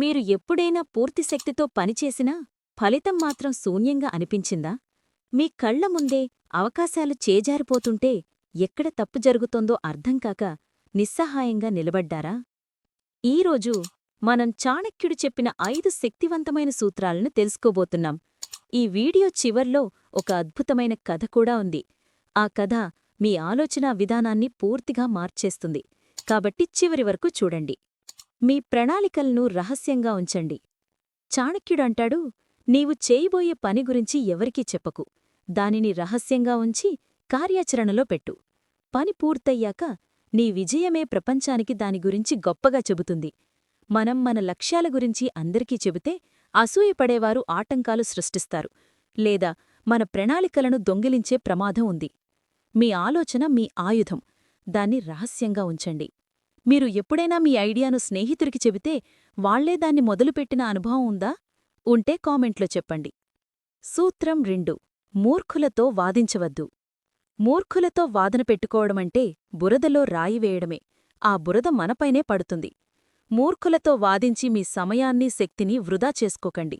మీరు ఎప్పుడైనా పూర్తి శక్తితో పనిచేసినా ఫలితం మాత్రం శూన్యంగా అనిపించిందా? మీ కళ్ళ ముందే అవకాశాలు చేజారిపోతుంటే ఎక్కడ తప్పు జరుగుతోందో అర్థంకాక నిస్సహాయంగా నిలబడ్డారా? ఈరోజు మనం చాణక్యుడు చెప్పిన ఐదు శక్తివంతమైన సూత్రాలను తెలుసుకోబోతున్నాం. ఈ వీడియో చివర్లో ఒక అద్భుతమైన కథ కూడా ఉంది. ఆ కథ మీ ఆలోచనా విధానాన్ని పూర్తిగా మార్చేస్తుంది. కాబట్టి చివరి వరకు చూడండి. మీ ప్రణాళికలను రహస్యంగా ఉంచండి. చాణక్యుడంటాడు నీవు చేయబోయే పని గురించి ఎవరికీ చెప్పకు. దానిని రహస్యంగా ఉంచి కార్యాచరణలో పెట్టు. పని పూర్తయ్యాక నీ విజయమే ప్రపంచానికి దాని గురించి గొప్పగా చెబుతుంది. మనం మన లక్ష్యాల గురించి అందరికీ చెబితే అసూయపడేవారు ఆటంకాలు సృష్టిస్తారు. లేదా మన ప్రణాళికలను దొంగిలించే ప్రమాదం ఉంది. మీ ఆలోచన మీ ఆయుధం. దాన్ని రహస్యంగా ఉంచండి. మీరు ఎప్పుడైనా మీ ఐడియాను స్నేహితుడికి చెబితే వాళ్ళే దాన్ని మొదలుపెట్టిన అనుభవం ఉందా? ఉంటే కామెంట్లో చెప్పండి. సూత్రం రెండు. మూర్ఖులతో వాదించవద్దు. మూర్ఖులతో వాదన పెట్టుకోవడమంటే బురదలో రాయి వేయడమే. ఆ బురద మనపైనే పడుతుంది. మూర్ఖులతో వాదించి మీ సమయాన్ని శక్తిని వృధా చేసుకోకండి.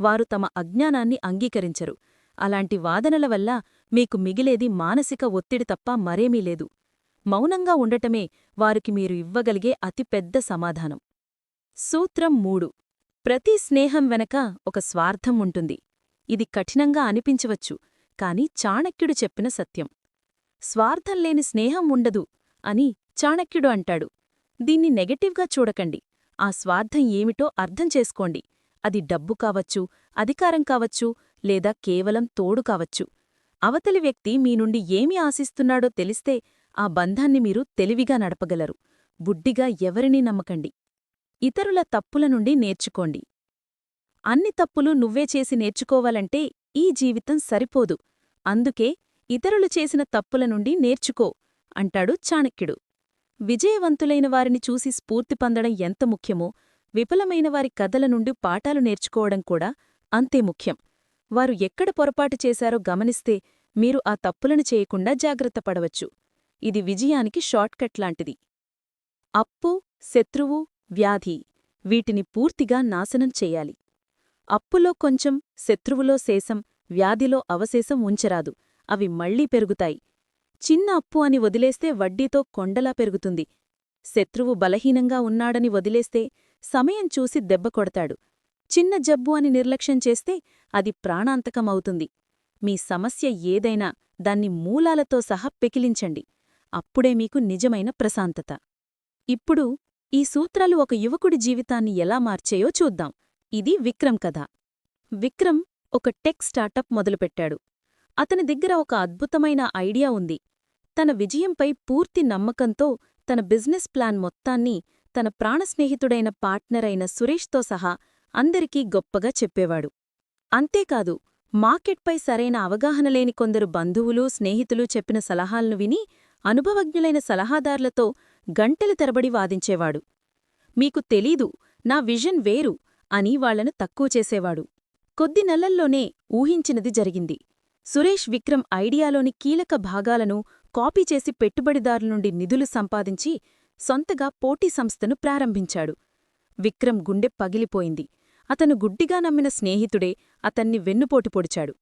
వారు తమ అజ్ఞానాన్ని అంగీకరించరు. అలాంటి వాదనల వల్ల మీకు మిగిలేది మానసిక ఒత్తిడి తప్ప మరేమీ లేదు. మౌనంగా ఉండటమే వారికి మీరు ఇవ్వగలిగే అతిపెద్ద సమాధానం. సూత్రం మూడు. ప్రతి స్నేహం వెనక ఒక స్వార్థం ఉంటుంది. ఇది కఠినంగా అనిపించవచ్చు కాని చాణక్యుడు చెప్పిన సత్యం. స్వార్థం లేని స్నేహం ఉండదు అని చాణక్యుడు అంటాడు. దీన్ని నెగటివ్గా చూడకండి. ఆ స్వార్థం ఏమిటో అర్థం చేసుకోండి. అది డబ్బు కావచ్చు అధికారం కావచ్చు లేదా కేవలం తోడు కావచ్చు. అవతలి వ్యక్తి మీ నుండి ఏమి ఆశిస్తున్నాడో తెలిస్తే ఆ బంధాన్ని మీరు తెలివిగా నడపగలరు. బుడ్డిగా ఎవరినీ నమ్మకండి. ఇతరుల తప్పుల నుండి నేర్చుకోండి. అన్ని తప్పులు నువ్వే చేసి నేర్చుకోవాలంటే ఈ జీవితం సరిపోదు. అందుకే ఇతరులు చేసిన తప్పుల నుండి నేర్చుకో అంటాడు చాణక్యుడు. విజయవంతులైన వారిని చూసి స్ఫూర్తి పొందడం ఎంత ముఖ్యమో విఫలమైన వారి కథల నుండి పాఠాలు నేర్చుకోవడం కూడా అంతే ముఖ్యం. వారు ఎక్కడ పొరపాటు చేశారో గమనిస్తే మీరు ఆ తప్పులను చేయకుండా జాగ్రత్త పడవచ్చు. ఇది విజయానికి షార్ట్కట్ లాంటిది. అప్పు శత్రువు వ్యాధి వీటిని పూర్తిగా నాశనం చెయ్యాలి అప్పులో కొంచెం శత్రువులో శేషం వ్యాధిలో అవశేషం ఉంచరాదు. అవి మళ్ళీ పెరుగుతాయి. చిన్న అప్పు అని వదిలేస్తే వడ్డీతో కొండలా పెరుగుతుంది. శత్రువు బలహీనంగా ఉన్నాడని వదిలేస్తే సమయం చూసి దెబ్బ కొడతాడు. చిన్న జబ్బు అని నిర్లక్ష్యం చేస్తే అది ప్రాణాంతకమవుతుంది. మీ సమస్య ఏదైనా దాన్ని మూలాలతో సహా పెకిలించండి. అప్పుడే మీకు నిజమైన ప్రశాంతత. ఇప్పుడు ఈ సూత్రాలు ఒక యువకుడి జీవితాన్ని ఎలా మార్చేయో చూద్దాం. ఇది విక్రమ్ కథ. విక్రమ్ ఒక టెక్ స్టార్టప్ మొదలుపెట్టాడు. అతని దగ్గర ఒక అద్భుతమైన ఐడియా ఉంది. తన విజయంపై పూర్తి నమ్మకంతో తన బిజినెస్ ప్లాన్ మొత్తాన్ని తన ప్రాణస్నేహితుడైన పార్ట్నర్ అయిన సురేష్తో సహా అందరికీ గొప్పగా చెప్పేవాడు. అంతేకాదు మార్కెట్పై సరైన అవగాహన లేని కొందరు బంధువులు స్నేహితులు చెప్పిన సలహాలను విని అనుభవజ్ఞులైన సలహాదారులతో గంటల తరబడి వాదించేవాడు. మీకు తెలీదు నా విజన్ వేరు అని వాళ్ళను తక్కువ చేసేవాడు. కొద్ది నెలల్లోనే ఊహించినది జరిగింది. సురేష్ విక్రమ్ ఐడియాలోని కీలక భాగాలను కాపీ చేసి పెట్టుబడిదారుల నుండి నిధులు సంపాదించి సొంతగా పోటీ సంస్థను ప్రారంభించాడు. విక్రమ్ గుండె పగిలిపోయింది. అతను గుడ్డిగా నమ్మిన స్నేహితుడే అతన్ని వెన్నుపోటు పొడిచాడు.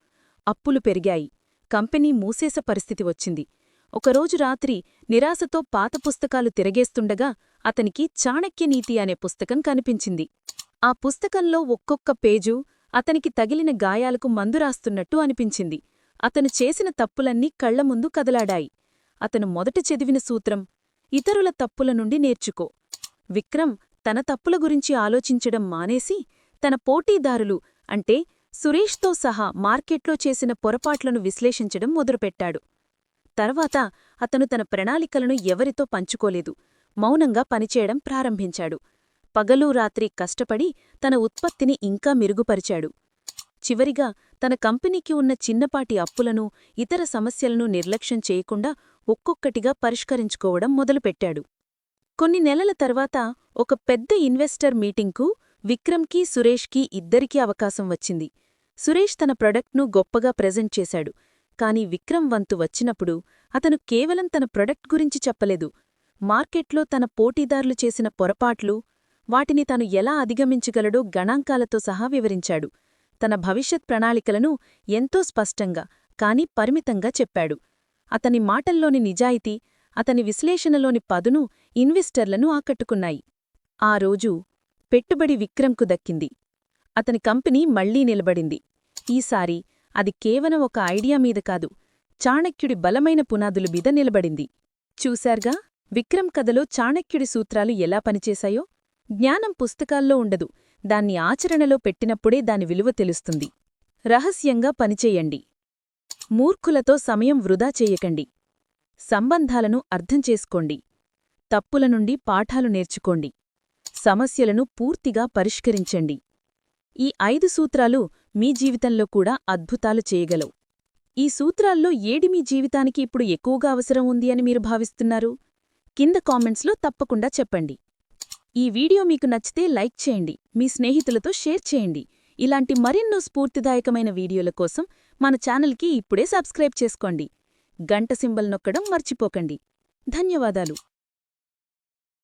అప్పులు పెరిగాయి. కంపెనీ మూసేస పరిస్థితి వచ్చింది. ఒకరోజు రాత్రి నిరాశతో పాత పుస్తకాలు తిరగేస్తుండగా అతనికి చాణక్యనీతి అనే పుస్తకం కనిపించింది. ఆ పుస్తకంలో ఒక్కొక్క పేజు అతనికి తగిలిన గాయాలకు మందురాస్తున్నట్టు అనిపించింది. అతను చేసిన తప్పులన్నీ కళ్ళ ముందు కదలాడాయి. అతను మొదట చదివిన సూత్రం ఇతరుల తప్పుల నుండి నేర్చుకో విక్రమ్ తన తప్పుల గురించి ఆలోచించడం మానేసి తన పోటీదారులు అంటే సురేష్తో సహా మార్కెట్లో చేసిన పొరపాట్లను విశ్లేషించడం మొదలుపెట్టాడు. తర్వాత అతను తన ప్రణాళికలను ఎవరితో పంచుకోలేదు. మౌనంగా పనిచేయడం ప్రారంభించాడు. పగలూ రాత్రి కష్టపడి తన ఉత్పత్తిని ఇంకా మెరుగుపరిచాడు. చివరిగా తన కంపెనీకి ఉన్న చిన్నపాటి అప్పులను ఇతర సమస్యలను నిర్లక్ష్యం చేయకుండా ఒక్కొక్కటిగా పరిష్కరించుకోవడం మొదలుపెట్టాడు. కొన్ని నెలల తర్వాత ఒక పెద్ద ఇన్వెస్టర్ మీటింగ్కు విక్రమ్కీ సురేష్కి ఇద్దరికీ అవకాశం వచ్చింది. సురేష్ తన ప్రొడక్ట్ను గొప్పగా ప్రెజెంట్ చేశాడు. కాని విక్రమ్ వంతు వచ్చినప్పుడు అతను కేవలం తన ప్రొడక్ట్ గురించి చెప్పలేదు. మార్కెట్లో తన పోటీదారులు చేసిన పొరపాట్లు వాటిని తాను ఎలా అధిగమించగలడో గణాంకాలతో సహా వివరించాడు. తన భవిష్యత్ ప్రణాళికలను ఎంతో స్పష్టంగా కాని పరిమితంగా చెప్పాడు. అతని మాటల్లోని నిజాయితీ అతని విశ్లేషణలోని పదును ఇన్వెస్టర్లను ఆకట్టుకున్నాయి. ఆ రోజు పెట్టుబడి విక్రమ్కు దక్కింది. అతని కంపెనీ మళ్ళీ నిలబడింది. ఈసారి అది కేవలం ఒక ఐడియా మీద కాదు. చాణక్యుడి బలమైన పునాదుల మీద నిలబడింది. చూశార్గా? విక్రమ్ కథలో చాణక్యుడి సూత్రాలు ఎలా పనిచేశాయో? జ్ఞానం పుస్తకాల్లో ఉండదు. దాన్ని ఆచరణలో పెట్టినప్పుడే దాని విలువ తెలుస్తుంది. రహస్యంగా పనిచేయండి. మూర్ఖులతో సమయం వృధా చేయకండి. సంబంధాలను అర్థం చేసుకోండి. తప్పుల నుండి పాఠాలు నేర్చుకోండి. సమస్యలను పూర్తిగా పరిష్కరించండి. ఈ ఐదు సూత్రాలు మీ జీవితంలో కూడా అద్భుతాలు చేయగలవు. ఈ సూత్రాల్లో ఏడి మీ జీవితానికి ఇప్పుడు ఎక్కువగా అవసరం ఉంది అని మీరు భావిస్తున్నారు? కింద కామెంట్స్లో తప్పకుండా చెప్పండి. ఈ వీడియో మీకు నచ్చితే లైక్ చేయండి మీ స్నేహితులతో షేర్ చేయండి. ఇలాంటి మరెన్నో స్ఫూర్తిదాయకమైన వీడియోల కోసం మన ఛానల్కి ఇప్పుడే సబ్స్క్రైబ్ చేసుకోండి. గంట సింబల్ నొక్కడం మర్చిపోకండి. ధన్యవాదాలు.